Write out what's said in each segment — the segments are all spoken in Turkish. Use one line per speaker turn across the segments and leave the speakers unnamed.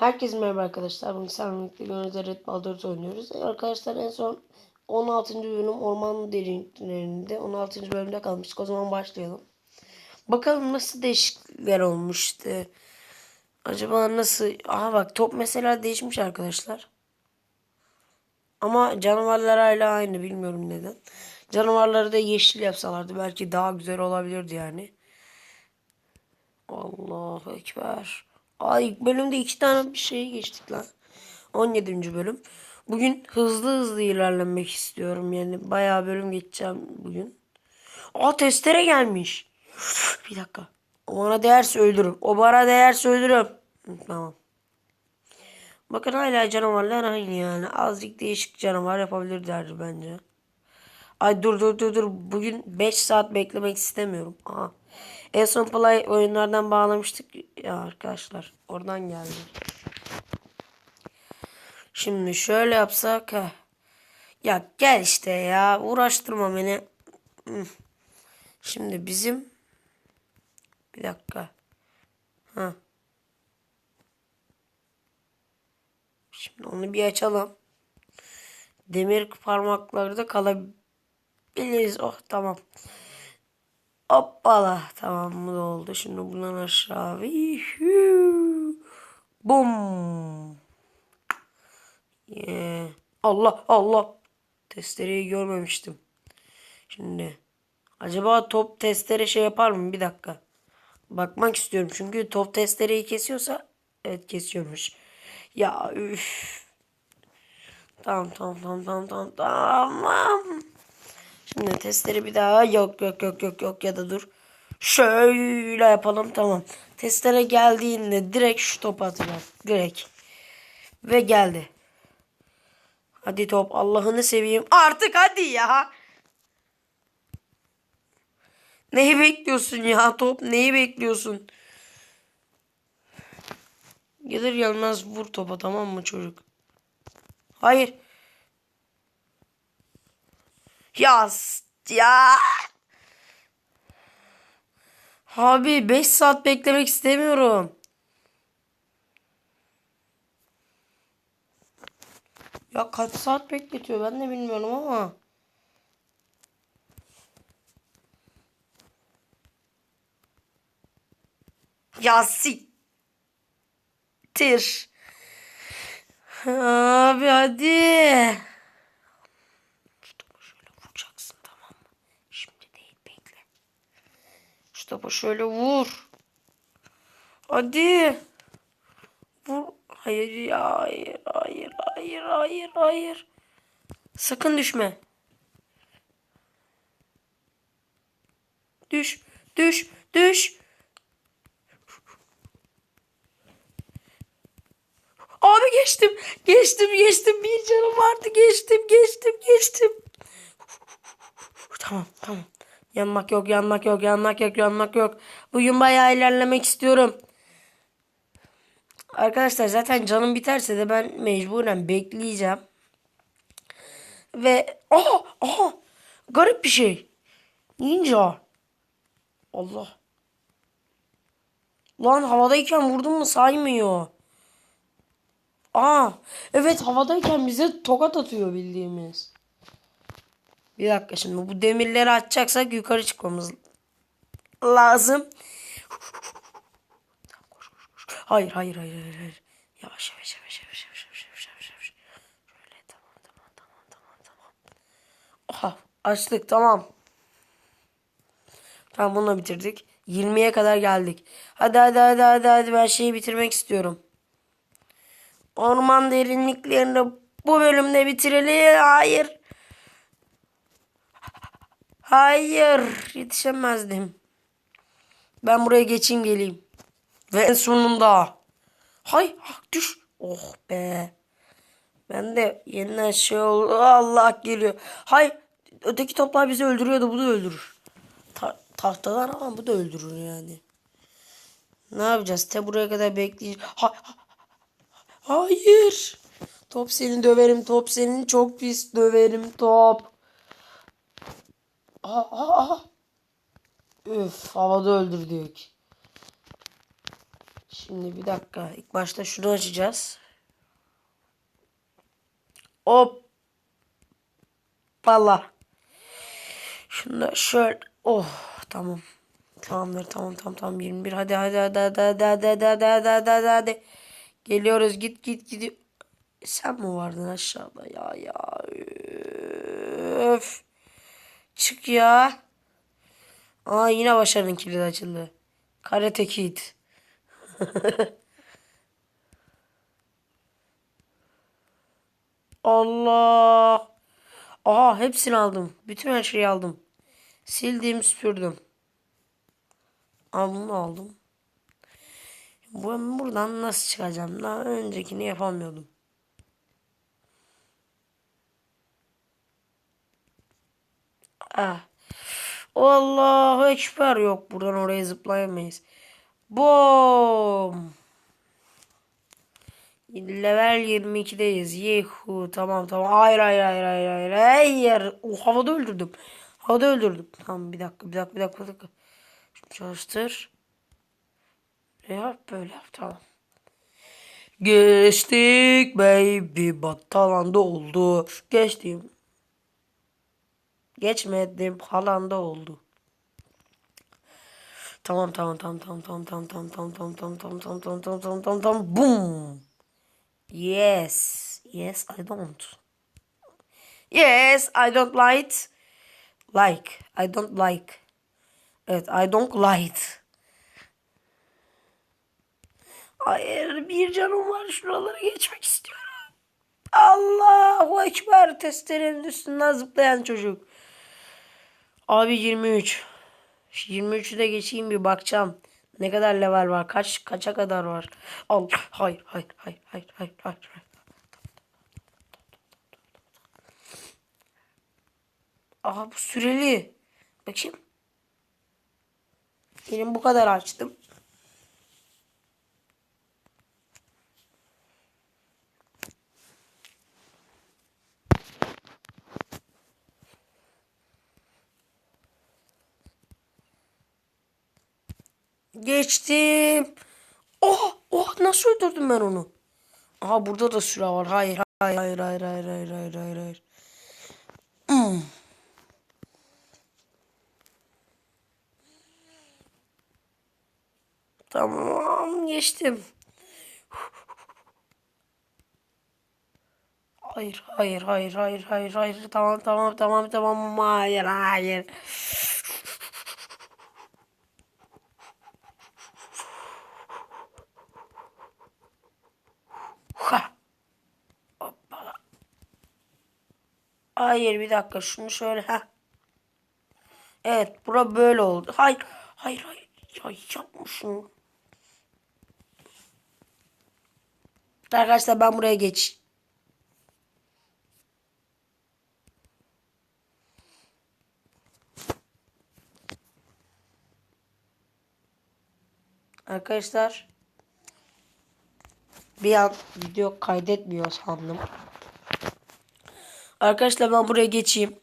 Herkese merhaba arkadaşlar. Bugün Sermit'le Gönül'de Red Ball 4 oynuyoruz. E, Arkadaşlar en son 16. bölüm Orman Derinliklerinde 16. bölümde kalmıştık. O zaman başlayalım. Bakalım nasıl değişiklikler olmuştu. Acaba nasıl? Aha bak top mesela değişmiş arkadaşlar. Ama canavarlar hala aynı bilmiyorum neden. Canavarları da yeşil yapsalardı belki daha güzel olabilirdi yani. Allahu Ekber. Ay ilk bölümde iki tane bir şeye geçtik lan. 17. bölüm. Bugün hızlı hızlı ilerlemek istiyorum. Yani bayağı bölüm geçeceğim bugün. Aa testere gelmiş. Bir dakika. O bana değerse öldürürüm. O bana değerse öldürürüm. Tamam. Bakın hala canavarlar aynı yani. Azıcık değişik canavar yapabilirlerdi bence. Ay dur dur dur dur. Bugün 5 saat beklemek istemiyorum. Aha. En son play oyunlardan bağlamıştık ya arkadaşlar. Oradan geldi. Şimdi şöyle yapsak. heh. Ya gel işte ya. Uğraştırma beni. Şimdi bizim bir dakika. Ha. Şimdi onu bir açalım. Demir parmakları da kalabiliriz. Oh tamam. Hoppala. Tamam bu da oldu. Şimdi bundan aşağı. Vihuu. Bum. Yeah. Allah Allah. Testereyi görmemiştim. Şimdi. Acaba top testere şey yapar mı? Bir dakika. Bakmak istiyorum. Çünkü top testereyi kesiyorsa. Evet kesiyormuş. Ya üf. Tamam tamam tamam tamam tamam tamam. Şimdi testleri bir daha yok yok yok yok yok ya da dur. Şöyle yapalım tamam. Testere geldiğinde direkt şu topu atacağım. Direkt. Ve geldi. Hadi top Allah'ını seveyim. Artık hadi ya. Neyi bekliyorsun ya top? Neyi bekliyorsun? Gelir gelmez vur topa tamam mı çocuk? Hayır. Ya ya. Abi 5 saat beklemek istemiyorum. Ya kaç saat bekletiyor ben de bilmiyorum ama. Ya siktir. Abi hadi. Şu topu şöyle vuracaksın tamam mı? Şimdi değil bekle. Topu şöyle vur. Hadi. Vur. Hayır ya hayır hayır hayır hayır hayır. Sakın düşme. Düş düş düş. Abi geçtim. Geçtim geçtim. Bir canım vardı. Geçtim geçtim geçtim. Tamam tamam. Yanmak yok yanmak yok yanmak yok yanmak yok. Bugün bayağı ilerlemek istiyorum. Arkadaşlar zaten canım biterse de ben mecburen bekleyeceğim. Ve aha aha garip bir şey. Ninja. Allah. Lan havadayken vurdum mu saymıyor. Aa, evet havadayken bize tokat atıyor bildiğimiz. Bir dakika şimdi bu demirleri açacaksak yukarı çıkmamız lazım. Hayır hayır hayır hayır. hayır. Yavaş yavaş yavaş yavaş yavaş yavaş yavaş yavaş yavaş. Şöyle tamam tamam tamam tamam tamam. Oha açtık tamam. Tamam bunu bitirdik. 20'ye kadar geldik. Hadi hadi hadi hadi hadi ben şeyi bitirmek istiyorum. Orman derinliklerinde bu bölümde bitirelim. Hayır. Hayır. Yetişemezdim. Ben buraya geçeyim geleyim. Ve en sonunda. Hay düş. Oh be. Ben de yeniden şey oldu. Allah geliyor. Hay öteki toplar bizi öldürüyordu. Bu da öldürür. Ta tahtadan ama bu da öldürür yani. Ne yapacağız? Te buraya kadar bekleyeceğiz. Ha, ha- hayır. Top seni döverim. Top senin çok pis döverim top. Aa, aa, aa. Üf havada öldürdük. Şimdi bir dakika. İlk başta şunu açacağız. Hop. Valla. Şunu da şöyle. Oh tamam. Tamamdır tamam tamam tamam 21 hadi hadi hadi hadi hadi hadi hadi hadi hadi hadi hadi hadi. Geliyoruz git git git. Sen mi vardın aşağıda ya ya öf. Çık ya. Aa yine başarının kilidi açıldı. Karate Kid. Allah. Aha hepsini aldım. Bütün her şeyi aldım. Sildim süpürdüm. Al bunu aldım. Ben buradan nasıl çıkacağım? Daha öncekini yapamıyordum. Ah. Allahu Ekber yok. Buradan oraya zıplayamayız. Bom. Level 22'deyiz. Yehu. Tamam tamam. Hayır hayır hayır hayır hayır. Hayır. O havada öldürdüm. Havada öldürdüm. Tamam bir dakika bir dakika bir dakika. Bir dakika. Şunu çalıştır. Ne yap böyle yap tamam. Geçtik baby. Battalanda oldu. Geçtim. Geçmedim. Halanda oldu. Tamam tamam tamam tamam tamam tamam tamam tamam tamam tamam tamam tamam tamam tamam tamam tamam boom. Yes. Yes I don't. Yes I don't like. Like. I don't like. Evet I don't like. Hayır bir canım var şuraları geçmek istiyorum. Allahu Ekber testerenin üstünden zıplayan çocuk. Abi 23. 23'ü de geçeyim bir bakacağım. Ne kadar level var? Kaç kaça kadar var? Al. Hayır, hayır, hayır, hayır, hayır, hayır. Aha bu süreli. Bakayım. Benim bu kadar açtım. Geçtim. Oh, oh nasıl öldürdüm ben onu? Aha burada da süre var. Hayır, hayır, hayır, hayır, hayır, hayır, hayır, hayır. hayır. Hmm. Tamam, geçtim. Hayır, hayır, hayır, hayır, hayır, hayır. Tamam, tamam, tamam, tamam. Hayır, hayır. Hayır bir dakika şunu şöyle ha. Evet bura böyle oldu. Hayır hayır hayır. Ya yapmışım. Arkadaşlar ben buraya geç. Arkadaşlar bir an video kaydetmiyor sandım. Arkadaşlar ben buraya geçeyim.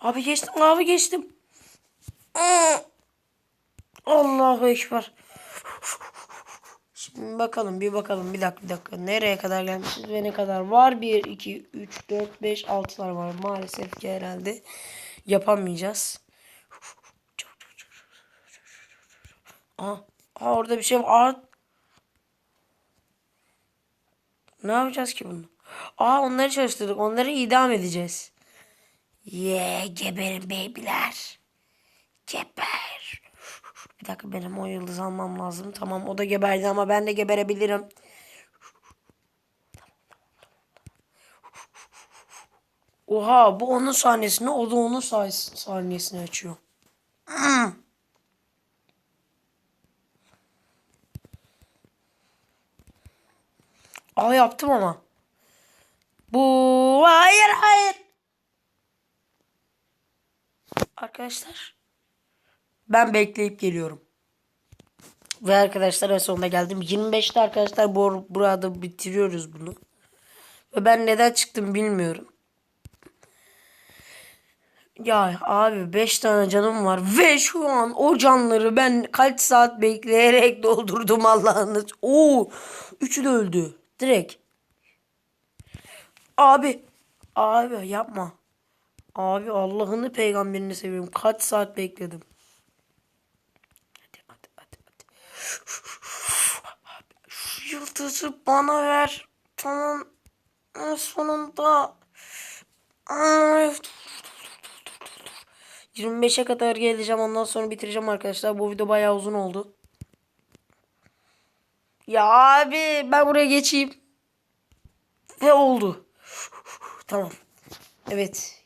Abi geçtim abi geçtim. Allahu Ekber. Şimdi bakalım bir bakalım bir dakika bir dakika. Nereye kadar gelmişiz ve ne kadar var? 1, 2, 3, 4, 5, 6'lar var. Maalesef ki herhalde yapamayacağız. Aha orada bir şey var. Aa, Ne yapacağız ki bunu? Aa onları çalıştırdık. Onları idam edeceğiz. Ye yeah, geberin beybiler. Geber. Bir dakika benim o yıldız almam lazım. Tamam o da geberdi ama ben de geberebilirim. Oha bu onun sahnesini o da onun sah- sahnesini açıyor. Aa yaptım ama. Bu hayır hayır. Arkadaşlar ben bekleyip geliyorum. Ve arkadaşlar en sonunda geldim. 25'te arkadaşlar bu burada bitiriyoruz bunu. Ve ben neden çıktım bilmiyorum. Ya abi 5 tane canım var ve şu an o canları ben kaç saat bekleyerek doldurdum Allah'ınız. Oo, üçü de öldü. Direkt. Abi, abi yapma. Abi Allah'ını peygamberini seviyorum. Kaç saat bekledim. Hadi hadi hadi hadi. Şu yıldızı bana ver. Tamam. En sonunda. Ay. 25'e kadar geleceğim. Ondan sonra bitireceğim arkadaşlar. Bu video bayağı uzun oldu. Ya abi ben buraya geçeyim. Ve oldu. Tamam. Evet.